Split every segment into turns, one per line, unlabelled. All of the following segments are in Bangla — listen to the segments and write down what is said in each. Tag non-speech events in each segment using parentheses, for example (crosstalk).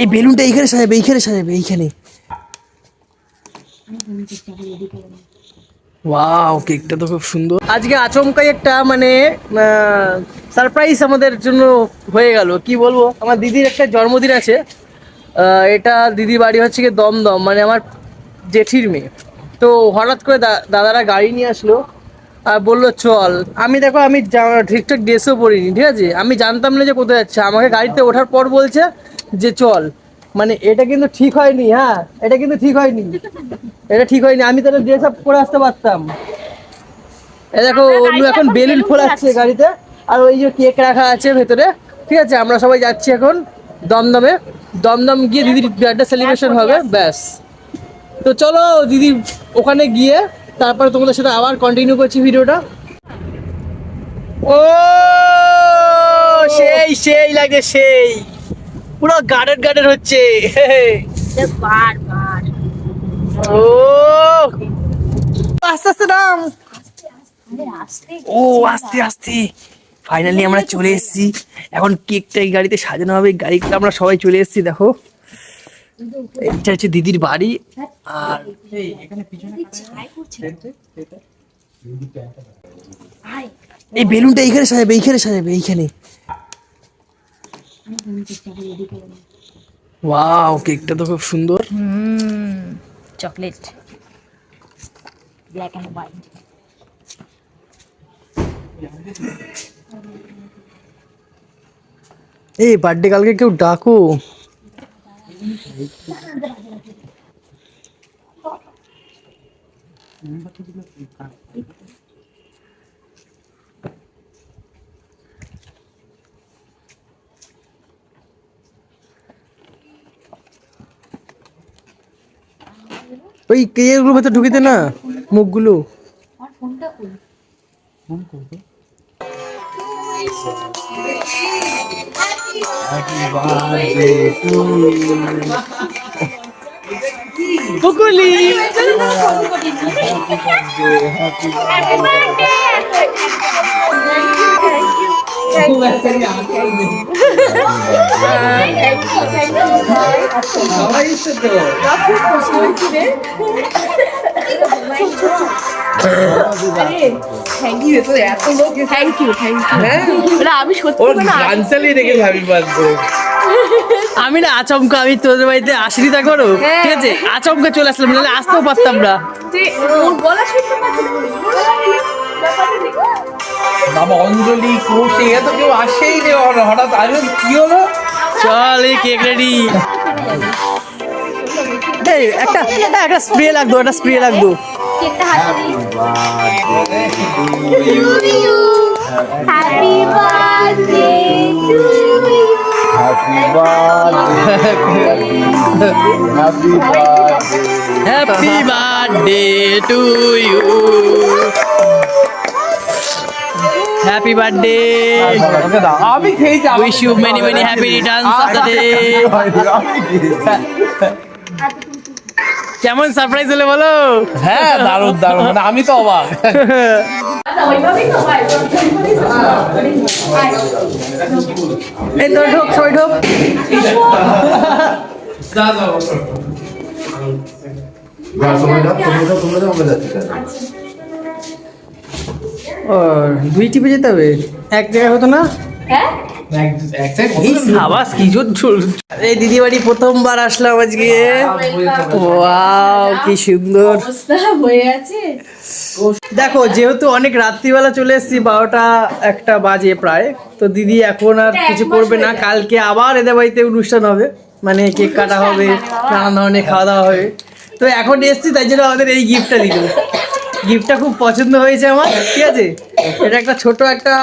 এই বেলুনটা এইখানে সাজাবে এইখানে সাজাবে এইখানে। ওয়াও কেকটা তো খুব সুন্দর। আজকে আচমকাই একটা মানে সারপ্রাইজ আমাদের জন্য হয়ে গেল। কি বলব? আমার দিদির একটা জন্মদিন আছে। এটা দিদি বাড়ি হচ্ছে গিয়ে দমদম মানে আমার জেঠির মেয়ে। তো হঠাৎ করে দাদারা গাড়ি নিয়ে আসলো আর বলল চল আমি দেখো আমি ঠিকঠাক ড্রেসও পরিনি ঠিক আছে? আমি জানতাম না যে কোথায় যাচ্ছে। আমাকে গাড়িতে ওঠার পর বলছে যে চল মানে এটা কিন্তু ঠিক হয়নি হ্যাঁ? এটা কিন্তু ঠিক হয়নি। এটা ঠিক হয়নি আমি তাহলে ড্রেস আপ করে আসতে পারতাম। এ দেখো অন্য এখন বেলুন ফোলাচ্ছে গাড়িতে আর ওই যে কেক রাখা আছে ভেতরে ঠিক আছে? আমরা সবাই যাচ্ছি এখন দমদমে। দমদম গিয়ে দিদির বার্থডে সেলিব্রেশন হবে ব্যাস। তো চলো দিদি ওখানে গিয়ে তারপরে তোমাদের সাথে আবার কন্টিনিউ করছি ভিডিওটা। ও সেই সেই লাগে সেই। পুরো গার্ডেন গার্ডেন হচ্ছে। ও। আস্তে আস্তে নাম। ও আস্তে আস্তে। ফাইনালি আমরা চলে এসেছি। এখন কেকটা এই গাড়িতে সাজানো হবে। গাড়িটা আমরা সবাই চলে এসেছি দেখো। এইটা হচ্ছে দিদির বাড়ি। আর এই বেলুনটা এইখানে সাজাবে এইখানে সাজাবে এইখানে। ওয়াও কেকটা তো খুব সুন্দর।
চকলেট ব্ল্যাক অ্যান্ড হোয়াইট
এই বার্থডে কালকে কেউ ডাকো। ওই কেকগুলো ভেতর ঢুকিতে না মুখগুলো।
আমার ফোনটা কই?
বকুলি।
থ্যাংক ইউ আমি
আমি না আচমকা আমি তোদের বাড়িতে আসিনি তা করো। ঠিক আছে? আচমকা চলে আসলাম নাহলে আসতেও পারতাম না।
বাবা অঞ্জলি কোষ এ তো কেউ আসেই রে হঠাৎ- হঠাৎ আগে কি হলো?
চল এই কেক রেডি এই একটা একটা স্প্রে লাগতো একটা স্প্রে লাগতো
কেকটা হাতে দিই happy birthday to you
happy birthday to you happy birthday
আমি খেয়েছি আমাকে
wish you many many happy returns of the day কেমন সারপ্রাইজ হলো বলো?
হ্যাঁ দারুণ দারুণ। মানে আমি তো অবাক।
এই তো ঢোক সবাই ঢোক। ও দুই টিপে যেতে হবে। এক জায়গায় হতো না?
হ্যাঁ?
এই কি জোর চল- এই দিদি বাড়ি প্রথমবার আসলাম আজকে। ওয়াও কি সুন্দর। দেখো যেহেতু অনেক রাত্রিবেলা চলে এসেছি বারোটা একটা বাজে প্রায়। তো দিদি এখন আর কিছু করবে না। কালকে আবার এদের বাড়িতে অনুষ্ঠান হবে। মানে কেক কাটা হবে নানান ধরনের খাওয়া দাওয়া হবে। তো এখন এসেছি তাই জন্য আমাদের এই গিফটটা দিল। গিফটটা খুব পছন্দ হয়েছে আমার ঠিক আছে? এটা একটা ছোট একটা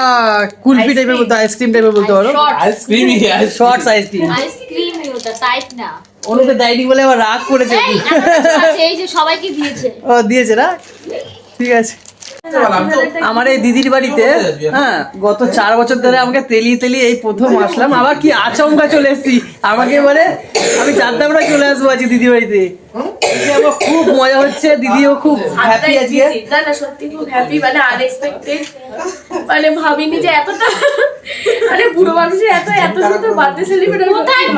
কুলফি টাইপের বলতে আইসক্রিম টাইপের বলতে পারো
আইসক্রিমই
shorts ice cream
ice cream ওটা টাইট না।
অনুকে দেয়নি বলে আবার রাগ করেছে।
এই আমার এই যে সবাইকে দিয়েছে।
ও দিয়েছে না? ঠিক আছে। আমার এই দিদির বাড়িতে হ্যাঁ গত চার বছর ধরে আমাকে তেলিয়ে তেলিয়ে এই প্রথম আসলাম। আবার কি আচমকা চলে এসেছি? আমাকে বলে আমি জানতাম না চলে আসব আজকে দিদি বাড়িতে। আজকে আমার খুব মজা হচ্ছে দিদিও খুব হ্যাপি আজকে।
না না সত্যি খুব হ্যাপি মানে আনএক্সপেক্টেড মানে ভাবিনি যে এতটা মানে বুড়ো মানুষের এত এত সুন্দর বার্থডে সেলিব্রেট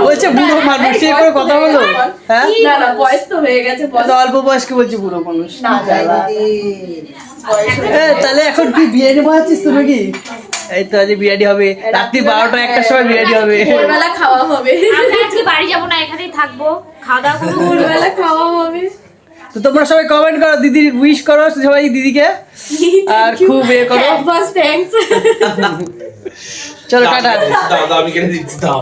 বলছে বুড়ো মানুষ সে করে কথা বলো। হ্যাঁ?
না না বয়স তো হয়ে গেছে বয়স
অল্প বয়স্ক বলছি বুড়ো মানুষ।
না
তাহলে এখন কি বিরিয়ানি আছিস তো নাকি? এই তো আজ বিরিয়ানি হবে। রাত্রি বারোটা একটার সময় বিরিয়ানি হবে।
ভোরবেলা খাওয়া হবে।
আমরা আজকে বাড়ি যাব না এখানেই থাকব। খাওয়া দাওয়া করব।
ভোরবেলা খাওয়া হবে।
তো তোমরা সবাই কমেন্ট করো দিদির উইশ করো সবাই দিদিকে। (laughs) আর খুব এ করো। চলো টাটা।
দাও দাও আমি কেটে দিচ্ছি দাও।